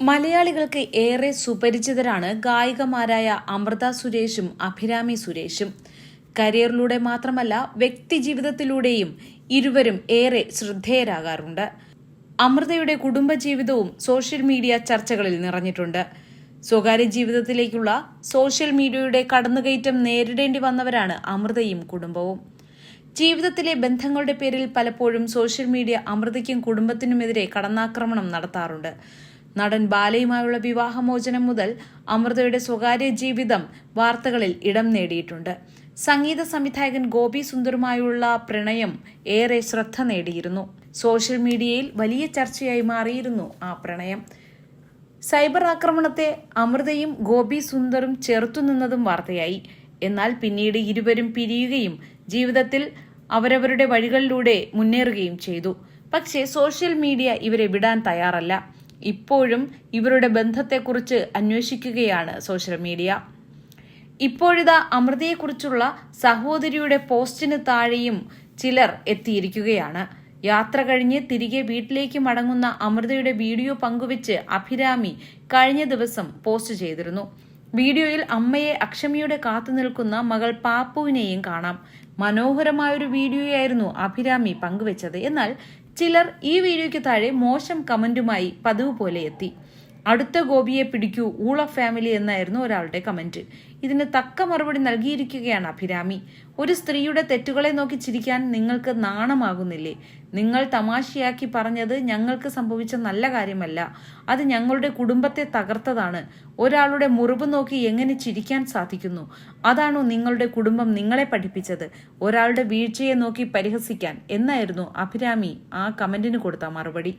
മലയാളികൾക്ക് ഏറെ സുപരിചിതരാണ് ഗായികമാരായ അമൃത സുരേഷും അഭിരാമി സുരേഷും. കരിയറിലൂടെ മാത്രമല്ല വ്യക്തിജീവിതത്തിലൂടെയും ഇരുവരും ഏറെ ശ്രദ്ധേയരാകാറുണ്ട്. അമൃതയുടെ കുടുംബജീവിതവും സോഷ്യൽ മീഡിയ ചർച്ചകളിൽ നിറഞ്ഞിട്ടുണ്ട്. സ്വകാര്യ ജീവിതത്തിലേക്കുള്ള സോഷ്യൽ മീഡിയയുടെ കടന്നുകയറ്റം നേരിടേണ്ടി വന്നവരാണ് അമൃതയും കുടുംബവും. ജീവിതത്തിലെ ബന്ധങ്ങളുടെ പേരിൽ പലപ്പോഴും സോഷ്യൽ മീഡിയ അമൃതയ്ക്കും കുടുംബത്തിനുമെതിരെ കടന്നാക്രമണം നടത്താറുണ്ട്. നടൻ ബാലയുമായുള്ള വിവാഹമോചനം മുതൽ അമൃതയുടെ സ്വകാര്യ ജീവിതം വാർത്തകളിൽ ഇടം നേടിയിട്ടുണ്ട്. സംഗീത സംവിധായകൻ ഗോപി സുന്ദറുമായുള്ള പ്രണയം ഏറെ ശ്രദ്ധ നേടിയിരുന്നു. സോഷ്യൽ മീഡിയയിൽ വലിയ ചർച്ചയായി മാറിയിരുന്നു ആ പ്രണയം. സൈബർ ആക്രമണത്തെ അമൃതയും ഗോപി സുന്ദറും ചെറുത്തുനിന്നതും വാർത്തയായി. എന്നാൽ പിന്നീട് ഇരുവരും പിരിയുകയും ജീവിതത്തിൽ അവരവരുടെ വഴികളിലൂടെ മുന്നേറുകയും ചെയ്തു. പക്ഷേ സോഷ്യൽ മീഡിയ ഇവരെ വിടാൻ തയ്യാറല്ല. ഇപ്പോഴും ഇവരുടെ ബന്ധത്തെക്കുറിച്ച് അന്വേഷിക്കുകയാണ് സോഷ്യൽ മീഡിയ. ഇപ്പോഴിതാ അമൃതയെക്കുറിച്ചുള്ള സഹോദരിയുടെ പോസ്റ്റിന് താഴെയും ചിലർ എത്തിയിരിക്കുകയാണ്. യാത്ര കഴിഞ്ഞ് തിരികെ വീട്ടിലേക്ക് മടങ്ങുന്ന അമൃതയുടെ വീഡിയോ പങ്കുവെച്ച് അഭിരാമി കഴിഞ്ഞ ദിവസം പോസ്റ്റ് ചെയ്തിരുന്നു. വീഡിയോയിൽ അമ്മയെ അക്ഷമിയുടെ കാത്തു നിൽക്കുന്ന മകൾ പാപ്പുവിനെയും കാണാം. മനോഹരമായൊരു വീഡിയോയായിരുന്നു അഭിരാമി പങ്കുവെച്ചത്. എന്നാൽ ചിലർ ഈ വീഡിയോയ്ക്ക് താഴെ മോശം കമന്റുമായി പതിവ് പോലെ എത്തി അടുത്ത ഗോപിയെ പിടിക്കൂ ഊള ഫാമിലി എന്നായിരുന്നു ഒരാളുടെ കമന്റ് ഇതിന് തക്ക മറുപടി നൽകിയിരിക്കുകയാണ് അഭിരാമി. ഒരു സ്ത്രീയുടെ തെറ്റുകളെ നോക്കി ചിരിക്കാൻ നിങ്ങൾക്ക് നാണമാകുന്നില്ലേ? നിങ്ങൾ തമാശയാക്കി പറഞ്ഞത് ഞങ്ങൾക്ക് സംഭവിച്ച നല്ല കാര്യമല്ല. അത് ഞങ്ങളുടെ കുടുംബത്തെ തകർത്തതാണ്. ഒരാളുടെ മുറിവ് നോക്കി എങ്ങനെ ചിരിക്കാൻ സാധിക്കുന്നു? അതാണോ നിങ്ങളുടെ കുടുംബം നിങ്ങളെ പഠിപ്പിച്ചത്? ഒരാളുടെ വീഴ്ചയെ നോക്കി പരിഹസിക്കാൻ എന്നായിരുന്നു അഭിരാമി ആ കമന്റിന് കൊടുത്ത മറുപടി.